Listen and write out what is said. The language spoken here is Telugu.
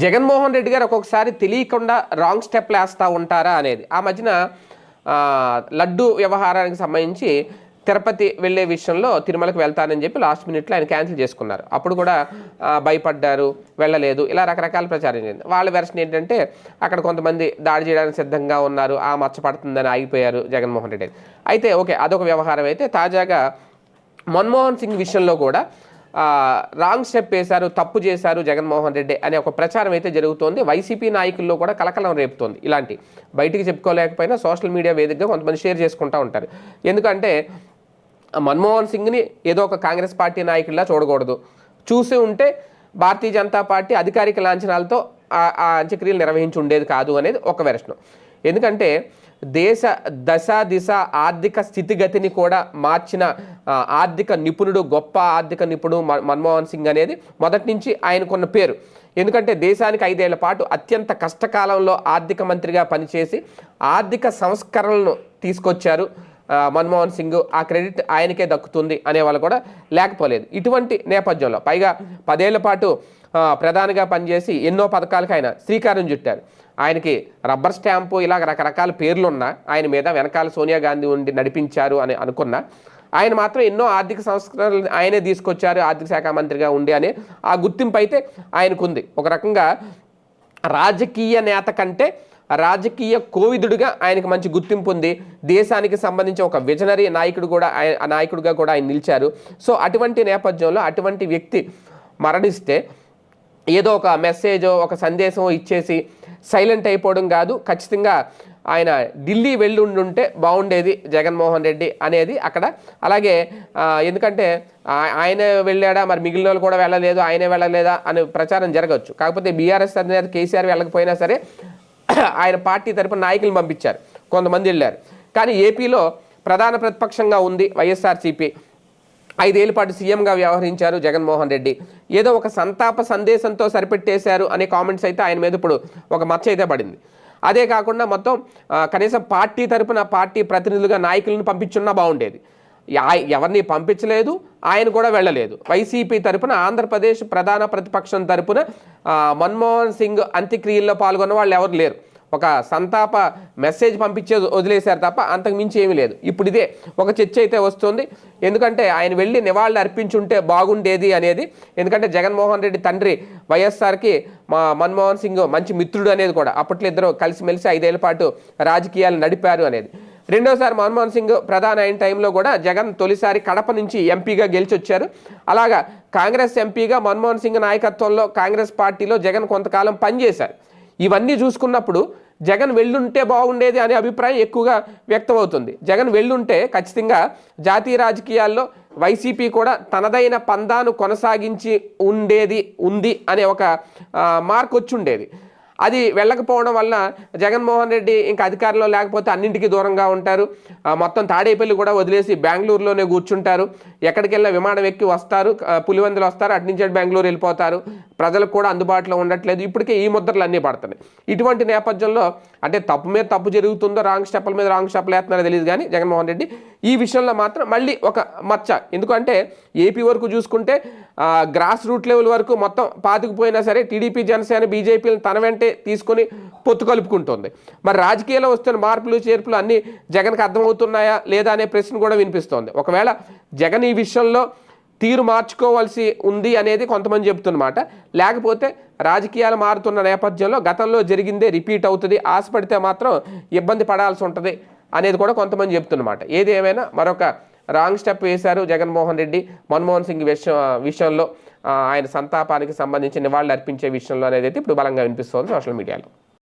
జగన్మోహన్ రెడ్డి గారు ఒక్కొక్కసారి తెలియకుండా రాంగ్ స్టెప్లు వేస్తూ ఉంటారా అనేది. ఆ మధ్యన లడ్డు వ్యవహారానికి సంబంధించి తిరుపతి వెళ్ళే విషయంలో తిరుమలకు వెళ్తానని చెప్పి లాస్ట్ మినిట్లో ఆయన క్యాన్సిల్ చేసుకున్నారు. అప్పుడు కూడా భయపడ్డారు వెళ్ళలేదు ఇలా రకరకాల ప్రచారం జరిగింది. వాళ్ళ వెర్షన్ ఏంటంటే అక్కడ కొంతమంది దాడి చేయడానికి సిద్ధంగా ఉన్నారు ఆ మచ్చపడుతుందని ఆగిపోయారు జగన్మోహన్ రెడ్డి. అయితే ఓకే అదొక వ్యవహారం అయితే తాజాగా మన్మోహన్ సింగ్ విషయంలో కూడా రాంగ్ స్టెప్ వేశారు తప్పు చేశారు జగన్మోహన్ రెడ్డి అనే ఒక ప్రచారం అయితే జరుగుతోంది. వైసీపీ నాయకుల్లో కూడా కలకలం రేపుతోంది ఇలాంటి. బయటికి చెప్పుకోలేకపోయినా సోషల్ మీడియా వేదికగా కొంతమంది షేర్ చేసుకుంటూ ఉంటారు. ఎందుకంటే మన్మోహన్ సింగ్ని ఏదో ఒక కాంగ్రెస్ పార్టీ నాయకుల్లా చూడకూడదు. చూసి ఉంటే భారతీయ జనతా పార్టీ అధికారిక లాంఛనాలతో ఆ- అంత్యక్రియలు నిర్వహించి ఉండేది కాదు అనేది ఒక వెర్షను. ఎందుకంటే దేశ దశ దిశ ఆర్థిక స్థితిగతిని కూడా మార్చిన ఆర్థిక నిపుణుడు గొప్ప ఆర్థిక నిపుణుడు మన్మోహన్ సింగ్ అనేది మొదటి నుంచి ఆయనకున్న పేరు. ఎందుకంటే దేశానికి ఐదేళ్ళ పాటు అత్యంత కష్టకాలంలో ఆర్థిక మంత్రిగా పనిచేసి ఆర్థిక సంస్కరణలను తీసుకొచ్చారు. మన్మోహన్ సింగ్ ఆ క్రెడిట్ ఆయనకే దక్కుతుంది అనే వాళ్ళు కూడా లేకపోలేదు. ఇటువంటి నేపథ్యంలో పైగా పదేళ్ళ పాటు ప్రధానిగా పనిచేసి ఎన్నో పథకాలకు ఆయన శ్రీకారం చుట్టారు. ఆయనకి రబ్బర్ స్టాంపు ఇలాగ రకరకాల పేర్లున్నా ఆయన మీద వెనకాల సోనియా గాంధీ ఉండి నడిపించారు అని అనుకున్నా ఆయన మాత్రం ఎన్నో ఆర్థిక సంస్కరణలు ఆయనే తీసుకొచ్చారు ఆర్థిక శాఖ మంత్రిగా ఉండి అనే ఆ గుర్తింపు అయితే ఆయనకుంది. ఒక రకంగా రాజకీయ నేత కంటే రాజకీయ కోవిదుడిగా ఆయనకు మంచి గుర్తింపు ఉంది. దేశానికి సంబంధించి ఒక విజనరీ నాయకుడు కూడా ఆయన ఆ నాయకుడిగా కూడా ఆయన నిలిచారు. సో అటువంటి నేపథ్యంలో అటువంటి వ్యక్తి మరణిస్తే ఏదో ఒక మెసేజ్ ఒక సందేశం ఇచ్చేసి సైలెంట్ అయిపోవడం కాదు. ఖచ్చితంగా ఆయన ఢిల్లీ వెళ్ళి ఉండుంటే బాగుండేది జగన్మోహన్ రెడ్డి అనేది అక్కడ. అలాగే ఎందుకంటే ఆయనే ఆయన వెళ్ళాడా? మరి మిగిలిన వాళ్ళు కూడా వెళ్ళలేదు ఆయనే వెళ్ళలేదా? అనే ప్రచారం జరగవచ్చు. కాకపోతే బీఆర్ఎస్ అధినేత కేసీఆర్ వెళ్ళకపోయినా సరే ఆయన పార్టీ తరపున నాయకులను పంపించారు. కొంతమంది వెళ్ళారు. కానీ ఏపీలో ప్రధాన ప్రతిపక్షంగా ఉంది వైఎస్ఆర్సీపీ. ఐదేళ్ళ పాటు సీఎంగా వ్యవహరించారు జగన్మోహన్ రెడ్డి. ఏదో ఒక సంతాప సందేశంతో సరిపెట్టేశారు అనే కామెంట్స్ అయితే ఆయన మీద ఇప్పుడు ఒక మచ్చ అయితే పడింది. అదే కాకుండా మొత్తం కనీసం పార్టీ తరపున పార్టీ ప్రతినిధులుగా నాయకులను పంపించున్నా బాగుండేది. ఎవరిని పంపించలేదు ఆయన కూడా వెళ్ళలేదు. వైసీపీ తరపున ఆంధ్రప్రదేశ్ ప్రధాన ప్రతిపక్షం తరపున మన్మోహన్ సింగ్ అంత్యక్రియల్లో పాల్గొన్న వాళ్ళు ఎవరు లేరు. ఒక సంతాప మెసేజ్ పంపించే వదిలేశారు తప్ప అంతకు మించి ఏమీ లేదు. ఇప్పుడు ఇదే ఒక చర్చ అయితే వస్తుంది. ఎందుకంటే ఆయన వెళ్ళి నివాళులు అర్పించుంటే బాగుండేది అనేది ఎందుకంటే జగన్మోహన్ రెడ్డి తండ్రి వైఎస్ఆర్కి మా మన్మోహన్ సింగ్ మంచి మిత్రుడు అనేది కూడా అప్పట్లో ఇద్దరు కలిసిమెలిసి ఐదేళ్ళ పాటు రాజకీయాలు నడిపారు అనేది. రెండోసారి మన్మోహన్ సింగ్ ప్రధాన అయిన టైంలో కూడా జగన్ తొలిసారి కడప నుంచి ఎంపీగా గెలిచి వచ్చారు అలాగా కాంగ్రెస్ ఎంపీగా మన్మోహన్ సింగ్ నాయకత్వంలో కాంగ్రెస్ పార్టీలో జగన్ కొంతకాలం పనిచేశారు. ఇవన్నీ చూసుకున్నప్పుడు జగన్ వెళ్ళుంటే బాగుండేది అనే అభిప్రాయం ఎక్కువగా వ్యక్తమవుతుంది. జగన్ వెళ్ళుంటే ఖచ్చితంగా జాతీయ రాజకీయాల్లో వైసీపీ కూడా తనదైన పందాను కొనసాగించి ఉండేది ఉంది అనే ఒక మార్క్ వచ్చి ఉండేది అది వెళ్ళకపోవడం వల్ల జగన్మోహన్ రెడ్డి ఇంకా అధికారంలో లేకపోతే అన్నింటికీ దూరంగా ఉంటారు. మొత్తం తాడేపల్లి కూడా వదిలేసి బెంగళూరులోనే కూర్చుంటారు. ఎక్కడికి వెళ్ళినా విమానం ఎక్కి వస్తారు. పులివందులు పులివెందులు వస్తారు. అటు నుంచి బెంగళూరు వెళ్ళిపోతారు. ప్రజలకు కూడా అందుబాటులో ఉండట్లేదు. ఇప్పటికే ఈ ముద్రలు అన్నీ పడుతున్నాయి. ఇటువంటి నేపథ్యంలో అంటే తప్పు మీద తప్పు జరుగుతుందో రాంగ్ స్టెప్ల మీద రాంగ్ స్టెప్లు వేస్తున్నారో తెలియదు కానీ జగన్మోహన్ రెడ్డి ఈ విషయంలో మాత్రం మళ్ళీ ఒక మచ్చ. ఎందుకంటే ఏపీ వరకు చూసుకుంటే గ్రాస్ రూట్ లెవెల్ వరకు మొత్తం పాతుకుపోయినా సరే టీడీపీ జనసేన బీజేపీని తన వెంటే తీసుకొని పొత్తు కలుపుకుంటుంది. మరి రాజకీయాల్లో వస్తున్న మార్పులు చేర్పులు అన్నీ జగన్కి అర్థమవుతున్నాయా లేదా అనే ప్రశ్న కూడా వినిపిస్తోంది. ఒకవేళ జగన్ ఈ విషయంలో తీరు మార్చుకోవాల్సి ఉంది అనేది కొంతమంది చెబుతున్నమాట. లేకపోతే రాజకీయాలు మారుతున్న నేపథ్యంలో గతంలో జరిగిందే రిపీట్ అవుతుంది ఆశపడితే మాత్రం ఇబ్బంది పడాల్సి ఉంటుంది అనేది కూడా కొంతమంది చెప్తున్నమాట ఏది ఏమైనా మరొక రాంగ్ స్టెప్ వేశారు జగన్మోహన్ రెడ్డి. మన్మోహన్ సింగ్ విషయం విషయంలో ఆయన సంతాపానికి సంబంధించి నివాళులు అర్పించే విషయంలో అనేది అయితే ఇప్పుడు బలంగా వినిపిస్తోంది సోషల్ మీడియాలో.